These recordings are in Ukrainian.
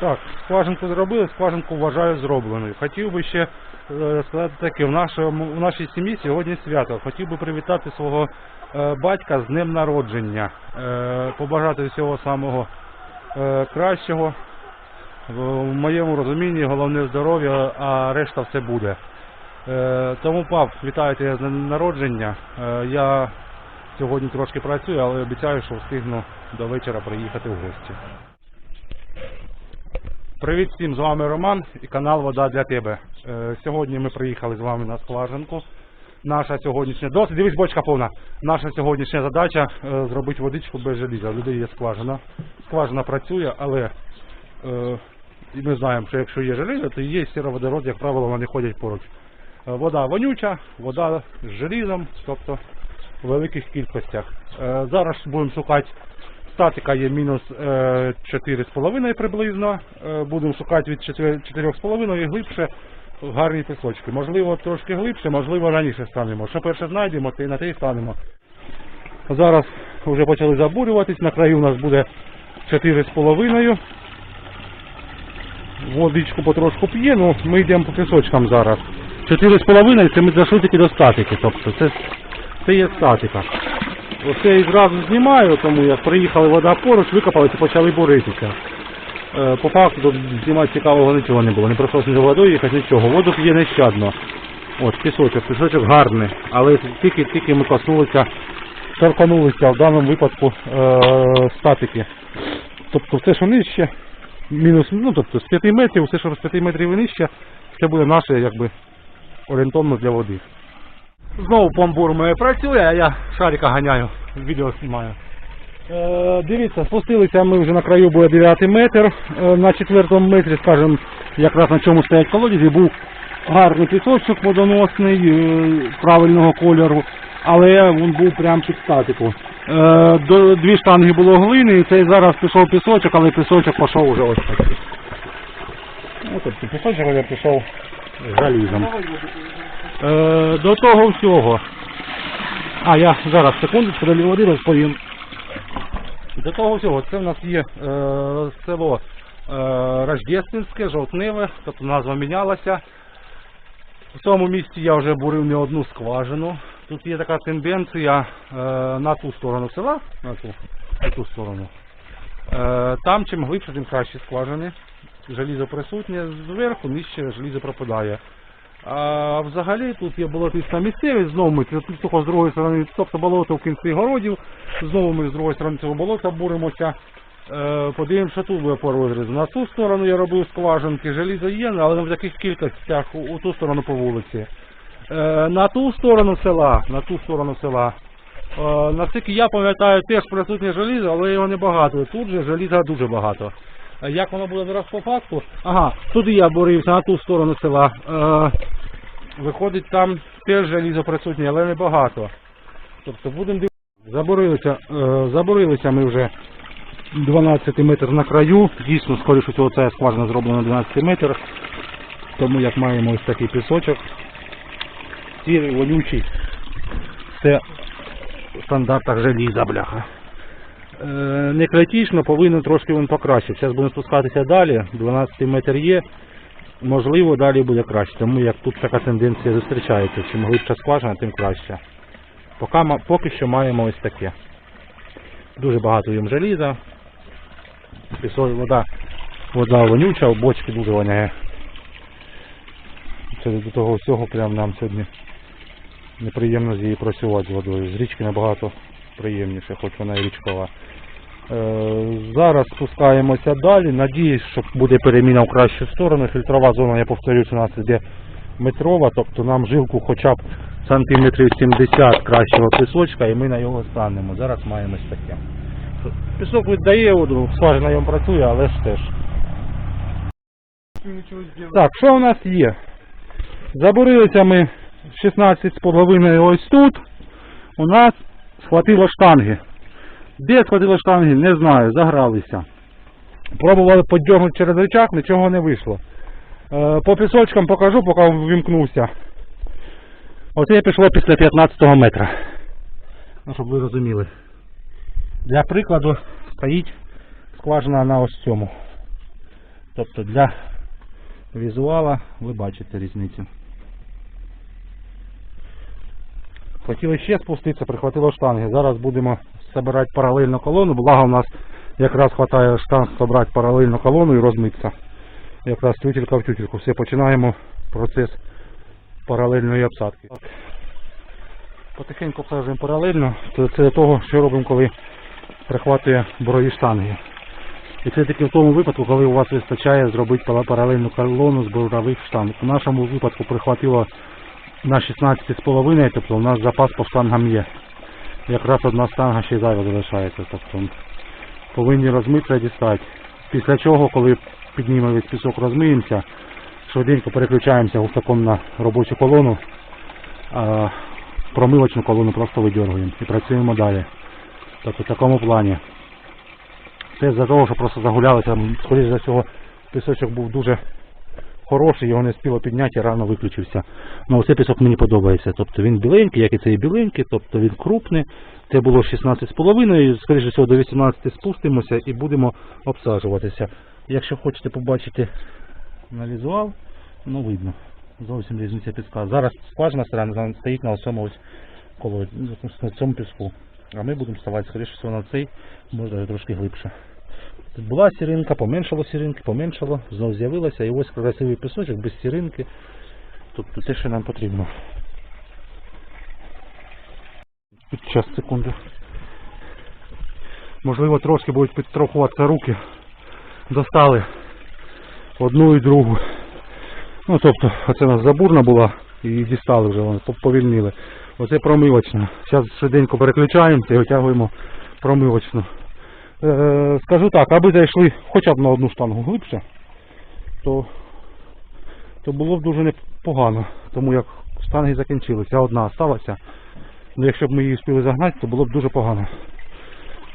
Так, скважинку зробили, скважинку вважаю зробленою. Хотів би ще е, сказати таке, в нашому в нашій сім'ї сьогодні свято. Хотів би привітати свого е, батька з днем народження, е, побажати всього самого е, кращого. В моєму розумінні головне здоров'я, а решта все буде. Е, Тому, пап, вітаю тебе з днем народження. Е, Я сьогодні трошки працюю, але обіцяю, що встигну до вечора приїхати в гості. Привіт всім, з вами Роман і канал Вода для тебе. Е, Сьогодні ми приїхали з вами на скважинку. Наша сьогоднішня досить, дивись, бочка повна. Наша сьогоднішня задача е, зробити водичку без желіза. У людей є скважина. Скважина працює, але е, і ми знаємо, що якщо є желізо, то є сіроводород, як правило, вони ходять поруч. Е, Вода вонюча, вода з желізом, тобто в великих кількостях. Е, Зараз будемо шукати Статика є мінус е, 4,5 приблизно. Е, Будемо шукати від 4,5 і глибше гарні пісочки. Можливо, трошки глибше, можливо, раніше станемо. Що перше знайдемо, то і на те й станемо. Зараз вже почали забурюватись. На краю у нас буде 4,5. Водичку потрошку п'є, ну ми йдемо по пісочкам зараз. 4,5 це ми зайшли тільки до статики. Тобто це, це є статика. Оце я зразу знімаю, тому як приїхали вода поруч, викопали і почали буритися. Е, По факту знімати цікавого нічого не було. Не пройшлося ні водою їхати, нічого. Воду п'є нещадно. От, пісочок, пісочок гарний. Але тільки, тільки ми коснулися, торканулися в даному випадку е, статики. Тобто все, що нижче, мінус, ну тобто з 5 метрів, все, що з 5 метрів нижче, це буде наше якби орієнтовно для води. Знову помбур моє працює, а я шарика ганяю, відео знімаю. Е, дивіться, спустилися ми вже на краю буде 9 метр. Е, на четвертому метрі, скажімо, якраз на чому стоять колодязі, був гарний пісочок водоносний, е, правильного кольору, але він був прямо під статику. Е, до, дві штанги було глини, і цей зараз пішов пісочок, але пісочок пішов вже ось такий. Ось пісочок пішов залізом. Е, до того всього. А, я зараз секундочку води розповім. До того всього, це в нас є е, село е, Рождественське, Жовтневе, тобто назва мінялася. В цьому місці я вже бурив не одну скважину. Тут є така тенденція е, на ту сторону села, на ту, на ту сторону. Е, там чим глибше, тим краще скважини. Желізо присутнє зверху, нижче желізо пропадає. А взагалі тут є болотиста місцевість, знову ми з другої сторони, тобто болото в кінці городів, знову ми з другої сторони цього болота буримося. Е, подивимося, що тут буде по розрізу. На ту сторону я робив скважинки, желізо є, але в таких кількостях у, у ту сторону по вулиці. Е, на ту сторону села, на ту сторону села. Е, наскільки я пам'ятаю, теж присутнє желізо, але його небагато. Тут же желіза дуже багато. Е, Як воно буде зараз по факту? Ага, туди я борився, на ту сторону села. Е, виходить, там теж желізо присутнє, але небагато. Тобто будемо дивитися. Заборилися, е, ми вже 12 метр на краю. Дійсно, скоріше всього, ця скважина зроблена на 12 метр. Тому як маємо ось такий пісочок. Сірий, вонючий. Це в стандартах желіза, бляха. Е, не критично, повинен трошки він покращити. Зараз будемо спускатися далі. 12 метр є. Можливо, далі буде краще. Тому як тут така тенденція зустрічається. Чим глибша скважина, тим краще. Поки, поки що маємо ось таке. Дуже багато їм желіза. Пісок, вода, вода вонюча, бочки дуже воняє. Це до того всього прям нам сьогодні неприємно з її працювати з водою. З річки набагато приємніше, хоч вона і річкова. Е, Зараз спускаємося далі. Надіюсь, що буде переміна в кращу сторону. Фільтрова зона, я повторюсь, у нас іде метрова, тобто нам жилку хоча б сантиметрів 70 кращого пісочка і ми на його станемо. Зараз маємо ось таке. Пісок віддає воду, скважина йому працює, але ж теж. Так, що у нас є? Забурилися ми 16,5 ось тут. У нас схватило штанги. Де схватило штанги, не знаю, загралися. Пробували подьорнути через рычаг, нічого не вийшло. Е, По пісочкам покажу, поки ввімкнувся. Оце пішло після 15 метра. Ну, щоб ви розуміли. Для прикладу стоїть скважина на ось цьому. Тобто для візуала ви бачите різницю. Хотіли ще спуститися, прихватило штанги. Зараз будемо збирати паралельну колону, благо у нас якраз вистачає штанг зібрати паралельну колону і розмитися. Якраз тютелька в тютельку. Все, починаємо процес паралельної обсадки. Потихеньку обсаджуємо паралельно. Це, для того, що робимо, коли прихватує борові штанги. І це тільки в тому випадку, коли у вас вистачає зробити паралельну колону з борових штанг. У нашому випадку прихватило на 16,5, тобто у нас запас по штангам є. Якраз одна штанга ще й зайва залишається. Тобто повинні розмитися і дістати. Після чого, коли піднімемо весь пісок, розмиємося, швиденько переключаємося густаком на робочу колону, а промивочну колону просто видергуємо і працюємо далі. Тобто в такому плані. Це з-за того, що просто загулялися. Скоріше за всього, пісочок був дуже хороший, його не спіло підняти рано виключився. Ну оцей пісок мені подобається. Тобто він біленький, як і цей біленький, тобто він крупний. Це було 16,5, скоріше всього до 18 спустимося і будемо обсаджуватися. Якщо хочете побачити на візуал, ну видно. Зовсім різниця піска. Зараз скважина сторона стоїть на цьому ось коло на цьому піску. А ми будемо ставати, скоріше всього, на цей, може трошки глибше. Тут була сіринка, поменшало сіринки, поменшало, знову з'явилося, і ось красивий пісочок без сіринки. Тобто те, що нам потрібно. Час, секунду. Можливо, трошки будуть підстрахуватися руки. Достали одну і другу. Ну, тобто, оце у нас забурна була і дістали вже, вони по- повільніли. Оце промивочна. Зараз швиденько переключаємося і витягуємо промивочну. Е, скажу так, аби зайшли хоча б на одну штангу глибше, то, то було б дуже непогано, тому як штанги закінчилися, одна залишилася. Ну, якщо б ми її встигли загнати, то було б дуже погано.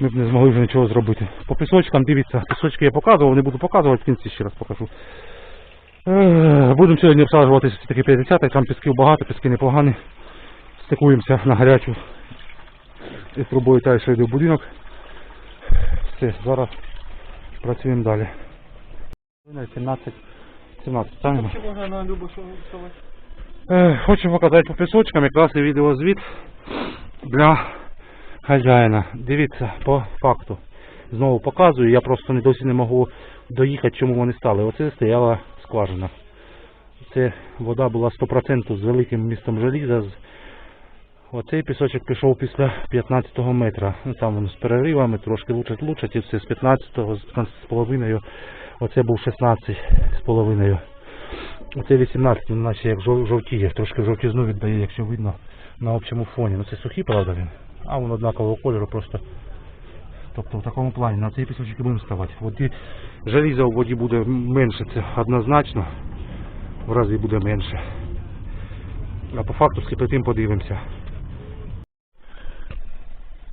Ми б не змогли вже нічого зробити. По пісочкам, дивіться, пісочки я показував, не буду показувати, в кінці ще раз покажу. Е, Будемо сьогодні обсаджуватися таки 50 там пісків багато, піски непогані. Стикуємося на гарячу і трубою та йде в будинок. Все, зараз працюємо далі. 17, 17, правильно? Чи можна на любу вставати? Е, Хочу показати по пісочкам якраз і відеозвіт для хазяїна. Дивіться, по факту. Знову показую, я просто не досі не можу доїхати, чому вони стали. Оце стояла скважина. Це вода була 100% з великим містом желіза. З- Оцей пісочок пішов після 15 метра. Ну, там воно з переривами, трошки лучать лучать і все з 15-го, з 15,5. Оце був 16,5. Оце 18, він наче як жовтіє, трошки в жовтізну віддає, якщо видно на общому фоні. Ну це сухий, правда він. А він однакового кольору просто. Тобто в такому плані на цей пісочок і будемо ставати. Воді, желіза у воді буде менше, це однозначно. В рази буде менше. А по факту скипятим подивимося.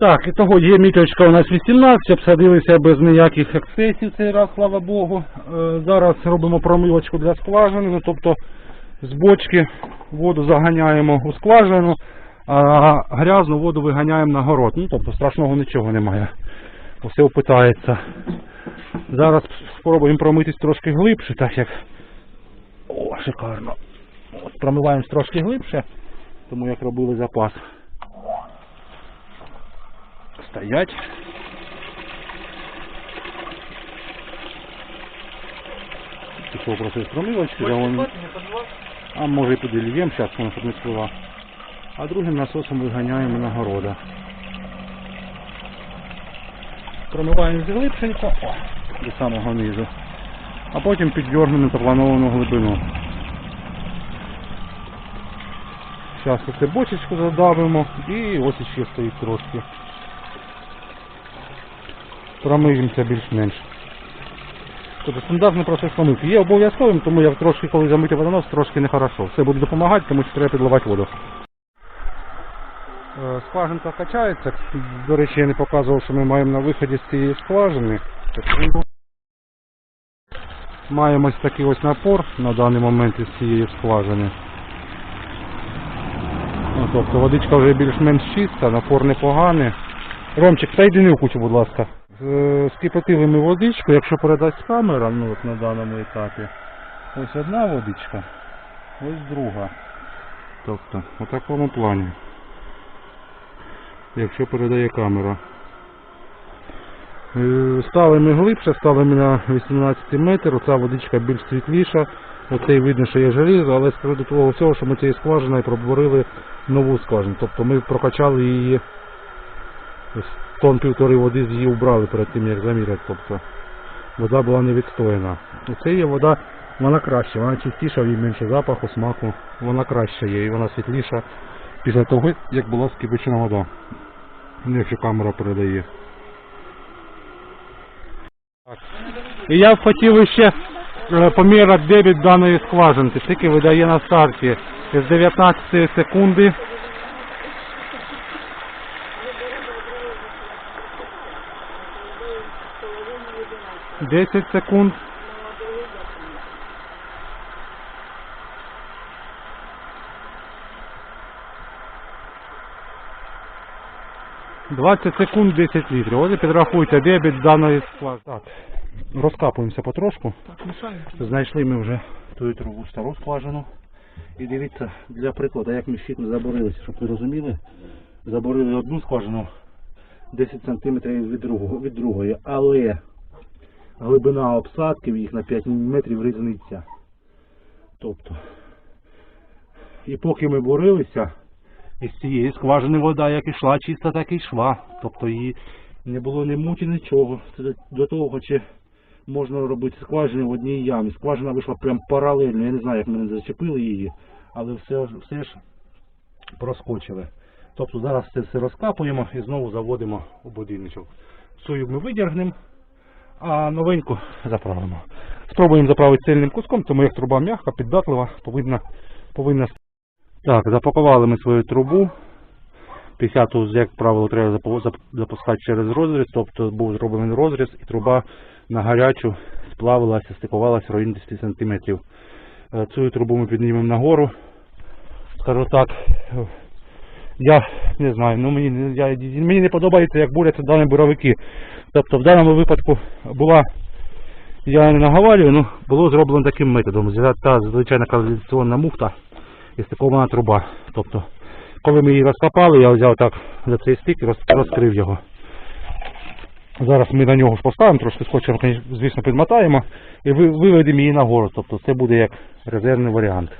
Так, і того є міточка у нас 18, обсадилися без ніяких ексцесів цей раз, слава Богу. Е, Зараз робимо промивочку для скважини, ну, тобто з бочки воду заганяємо у скважину, а грязну воду виганяємо на город. Ну, тобто страшного нічого немає. Усе опитається. Зараз спробуємо промитись трошки глибше, так як. О, шикарно. От, промиваємо трошки глибше, тому як робили запас. Стоять. Завон- спати, не подавав? а може і поділіємо, зараз воно щоб не спливав. А другим насосом виганяємо на города. Промиваємо глибшенько, о, до самого низу. А потім піддергнемо заплановану глибину. Зараз оце бочечку задавимо і ось іще стоїть трошки. Промиємося більш-менш. Тобто стандартний процес помивки є обов'язковим, тому як трошки коли замити водонос, трошки нехорошо. Все буде допомагати, тому що треба підливати воду. Е, Скважинка качається. До речі, я не показував, що ми маємо на виході з цієї скважини. Маємо ось такий ось напор на даний момент із цієї скважини. Ну, тобто водичка вже більш-менш чиста, напор непоганий. Ромчик, та йди не в кучу, будь ласка. Е, Скипятили ми водичку, якщо передасть камера, ну от на даному етапі, ось одна водичка, ось друга. Тобто, у такому плані. Якщо передає камера. Е, Стали ми глибше, стали ми на 18 метр, оця водичка більш світліша, оцей видно, що є желізо, але до того всього, що ми цією скважиною пробурили нову скважину. Тобто ми прокачали її ось тон півтори води з її убрали перед тим, як заміряти. Тобто вода була не відстояна. Оце є вода, вона краща, вона чистіша, в їй менше запаху, смаку, вона краща є і вона світліша після того, як була скипячена вода. Ну, Якщо камера передає. Так. І я б хотів ще е, поміряти дебіт даної скважинки. Скільки видає на старті з 19 секунди. Десять секунд. Двадцять секунд 10 літрів. Ось і підрахуйте дебіт даної скважини. Так, розкапуємося потрошку. Знайшли ми вже ту трубу стару скважину. І дивіться, для прикладу, як ми щиту заборилися, щоб ви розуміли. Заборили одну скважину 10 см від, другого, від другої, але глибина обсадки в їх на 5 мм різниця. Тобто, і поки ми борилися, із цієї скважини вода як ішла, чиста, так і йшла. Тобто її не було ні муті, нічого. Це до- того, чи можна робити скважини в одній ямі. Скважина вийшла прям паралельно. Я не знаю, як ми не зачепили її, але все, все ж проскочили. Тобто зараз це все розкапуємо і знову заводимо у будиночок. Сою ми видергнемо, а новеньку заправимо. Спробуємо заправити цельним куском, тому як труба м'яка, піддатлива, повинна, повинна. Так, запакували ми свою трубу. 50-ту, як правило, треба запускати через розріз, тобто був зроблений розріз і труба на гарячу сплавилася, стикувалася в районі 10 см. Цю трубу ми піднімемо нагору. Скажу так, е, я не знаю, ну мені, я, мені не подобається, як буряться дані буровики. Тобто в даному випадку була, я не наговарюю, ну було зроблено таким методом. Та звичайна каналізаційна муфта і стикована труба. Тобто, коли ми її розкопали, я взяв так за цей стик і роз- розкрив його. Зараз ми на нього ж поставимо, трошки скотчем, звісно, підмотаємо і виведемо її нагору. Тобто це буде як резервний варіант.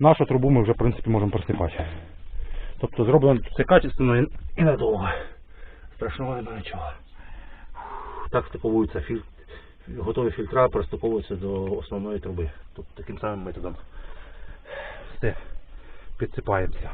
Нашу трубу ми вже в принципі можемо просипати. Тобто зроблено все качественно і надовго. Страшного немає нічого. Так втиповуються філь... готові фільтра приступовуються до основної труби. Тобто таким самим методом. Все, підсипаємося.